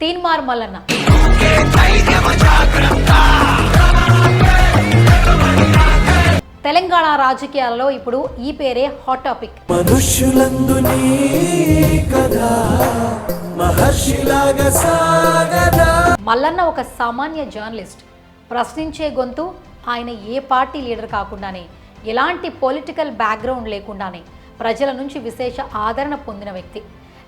తీన్మార్ మల్లన్న. తెలంగాణ రాజకీయాలలో ఇప్పుడు ఈ పేరే హాట్ టాపిక్. మల్లన్న ఒక సామాన్య జర్నలిస్ట్. ప్రశ్నించే గొంతు ఆయన ఏ పార్టీ లీడర్ కాకుండానే ఎలాంటి పొలిటికల్ బ్యాక్గ్రౌండ్ లేకుండానే ప్రజల నుంచి విశేష ఆదరణ పొందిన వ్యక్తి.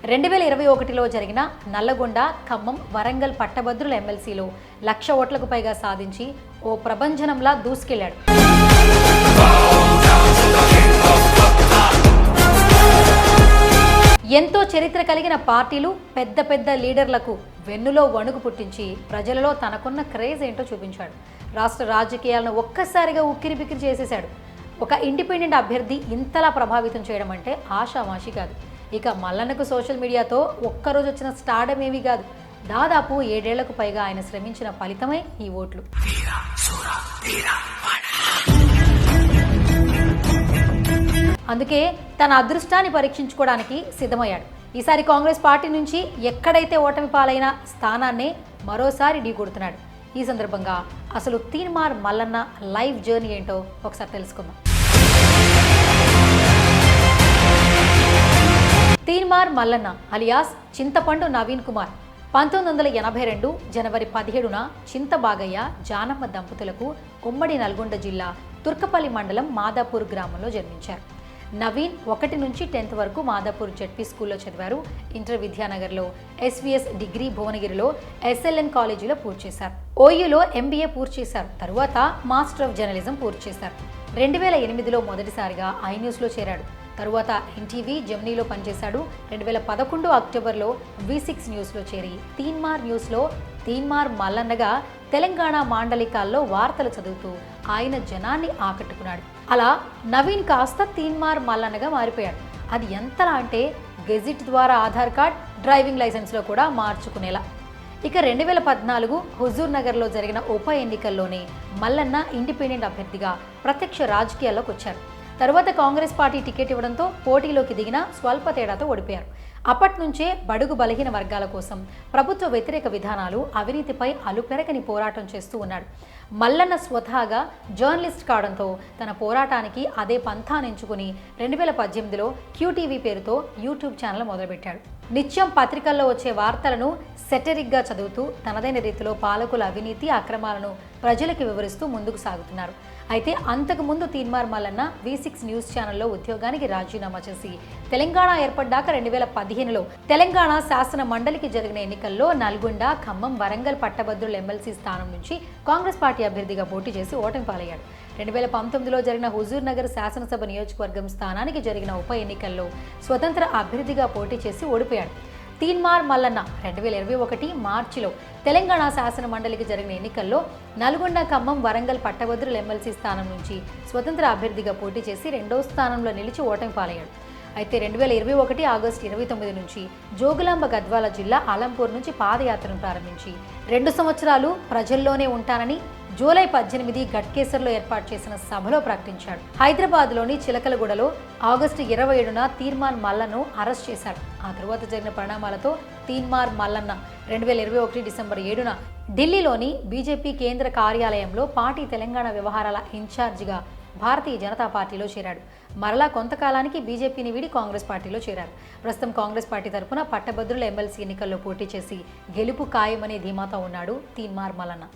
రెండు వేల ఇరవై ఒకటిలో జరిగిన నల్లగొండ ఖమ్మం వరంగల్ పట్టభద్రుల ఎమ్మెల్సీలో లక్ష ఓట్లకు పైగా సాధించి ఓ ప్రభంజనంలా దూసుకెళ్ళాడు. ఎంతో చరిత్ర కలిగిన పార్టీలు పెద్ద పెద్ద లీడర్లకు వెన్నులో వణుకు పుట్టించి ప్రజలలో తనకున్న క్రేజ్ ఏంటో చూపించాడు. రాష్ట్ర రాజకీయాలను ఒక్కసారిగా ఉక్కిరి బిక్కిరి చేసేశాడు. ఒక ఇండిపెండెంట్ అభ్యర్థి ఇంతలా ప్రభావితం చేయడం అంటే ఆషామాషి కాదు. ఇక మల్లన్నకు సోషల్ మీడియాతో ఒక్కరోజు వచ్చిన స్టార్డమ్ ఏమీ కాదు. దాదాపు ఏడేళ్ళకు పైగా ఆయన శ్రమించిన ఫలితమే ఈ ఓట్లు. అందుకే తన అదృష్టాన్ని పరీక్షించుకోవడానికి సిద్ధమయ్యాడు. ఈసారి కాంగ్రెస్ పార్టీ నుంచి ఎక్కడైతే ఓటమి పాలైన స్థానాన్నే మరోసారి ఢీకొడుతున్నాడు ఈ సందర్భంగా అసలు తీన్మార్ మల్లన్న లైవ్ జర్నీ ఏంటో ఒకసారి తెలుసుకుందాం. కుమార్ మల్లన్న అలియాస్ చింతపండు నవీన్ కుమార్. పంతొమ్మిది వందల ఎనభై రెండు జనవరి పదిహేడున చింతబాగయ్య జానమ్మ దంపతులకు ఉమ్మడి నల్గొండ జిల్లా తుర్కపల్లి మండలం మాదాపూర్ గ్రామంలో జన్మించారు. నవీన్ ఒకటి నుంచి టెన్త్ వరకు మాదాపూర్ జెడ్పీ స్కూల్లో చదివారు. ఇంటర్ విద్యానగర్లో ఎస్విఎస్ డిగ్రీ భువనగిరిలో ఎస్ఎల్ఎన్ కాలేజీలో పూర్తి చేశారు. ఓయూలో ఎంబీఏ పూర్తి చేశారు. తరువాత మాస్టర్ ఆఫ్ జర్నలిజం పూర్తి చేశారు. రెండు వేల ఎనిమిదిలో మొదటిసారిగా ఐ న్యూస్లో చేరాడు. తరువాత ఎన్టీవీ జెమ్నీలో పనిచేశాడు. రెండు వేల పదకొండు అక్టోబర్లో వి సిక్స్ న్యూస్లో చేరి తీన్మార్ న్యూస్లో తీన్మార్ మల్లన్నగా తెలంగాణ మాండలికాల్లో వార్తలు చదువుతూ ఆయన జనాన్ని ఆకట్టుకున్నాడు. అలా నవీన్ కాస్త తీన్మార్ మల్లన్నగా మారిపోయాడు. అది ఎంతలా అంటే గెజిట్ ద్వారా ఆధార్ కార్డ్ డ్రైవింగ్ లైసెన్స్లో కూడా మార్చుకునేలా. ఇక రెండు వేల పద్నాలుగు హుజూర్ నగర్లో జరిగిన ఉప ఎన్నికల్లోనే మల్లన్న ఇండిపెండెంట్ అభ్యర్థిగా ప్రత్యక్ష రాజకీయాల్లోకి వచ్చారు. తరువాత కాంగ్రెస్ పార్టీ టికెట్ ఇవ్వడంతో పోటీలోకి దిగిన స్వల్ప తేడాతో ఓడిపోయారు. అప్పటి నుంచే బడుగు బలహీన వర్గాల కోసం ప్రభుత్వ వ్యతిరేక విధానాలు అవినీతిపై అలుపెరగని పోరాటం చేస్తూ ఉన్నాడు. మల్లన్న స్వతహాగా జర్నలిస్ట్ కావడంతో తన పోరాటానికి అదే పంథానెంచుకుని రెండు వేల పద్దెనిమిదిలో క్యూటీవీ పేరుతో యూట్యూబ్ ఛానల్ మొదలుపెట్టాడు. నిత్యం పత్రికల్లో వచ్చే వార్తలను సెటరిక్గా చదువుతూ తనదైన రీతిలో పాలకుల అవినీతి అక్రమాలను ప్రజలకు వివరిస్తూ ముందుకు సాగుతున్నారు. అయితే అంతకుముందు Teenmaar Mallanna V six news ఛానల్లో ఉద్యోగానికి రాజీనామా చేసి తెలంగాణ ఏర్పడ్డాక రెండు వేల పదిహేనులో తెలంగాణ శాసన మండలికి జరిగిన ఎన్నికల్లో నల్గొండ ఖమ్మం వరంగల్ పట్టభద్రుల ఎమ్మెల్సీ స్థానం నుంచి కాంగ్రెస్ పార్టీ అభ్యర్థిగా పోటీ చేసి ఓటమి పాలయ్యాడు. రెండు వేల పంతొమ్మిదిలో జరిగిన హుజూర్ నగర్ శాసనసభ నియోజకవర్గం స్థానానికి జరిగిన ఉప ఎన్నికల్లో స్వతంత్ర అభ్యర్థిగా పోటీ చేసి ఓడిపోయాడు. తీన్మార్ మల్లన్న రెండు వేల ఇరవై ఒకటి మార్చిలో తెలంగాణ శాసన మండలికి జరిగిన ఎన్నికల్లో నల్గొండ ఖమ్మం వరంగల్ పట్టభద్రుల ఎమ్మెల్సీ స్థానం నుంచి స్వతంత్ర అభ్యర్థిగా పోటీ చేసి రెండో స్థానంలో నిలిచి ఓటమి పాలయ్యాడు. అయితే రెండు వేల ఇరవై ఒకటి ఆగస్టు ఇరవై తొమ్మిది నుంచి జోగులాంబ గద్వాల జిల్లా ఆలంపూర్ నుంచి పాదయాత్రను ప్రారంభించి రెండు సంవత్సరాలు ప్రజల్లోనే ఉంటానని జూలై పద్దెనిమిది గట్కేసర్లో ఏర్పాటు చేసిన సభలో ప్రకటించాడు. హైదరాబాద్లోని చిలకలగూడలో ఆగస్టు ఇరవై ఏడున తీర్మాన్ మల్లను అరెస్ట్ చేశాడు. ఆ తరువాత జరిగిన పరిణామాలతో తీన్మార్ మల్లన్న రెండు వేల ఇరవై ఒకటి డిసెంబర్ ఏడున ఢిల్లీలోని బీజేపీ కేంద్ర కార్యాలయంలో పార్టీ తెలంగాణ వ్యవహారాల ఇన్ఛార్జిగా భారతీయ జనతా పార్టీలో చేరాడు. మరలా కొంతకాలానికి బీజేపీని వీడి కాంగ్రెస్ పార్టీలో చేరారు. ప్రస్తుతం కాంగ్రెస్ పార్టీ తరఫున పట్టభద్రుల ఎమ్మెల్సీ ఎన్నికల్లో పోటీ చేసి గెలుపు ఖాయమనే ధీమాతో ఉన్నాడు తీన్మార్ మల్లన్న.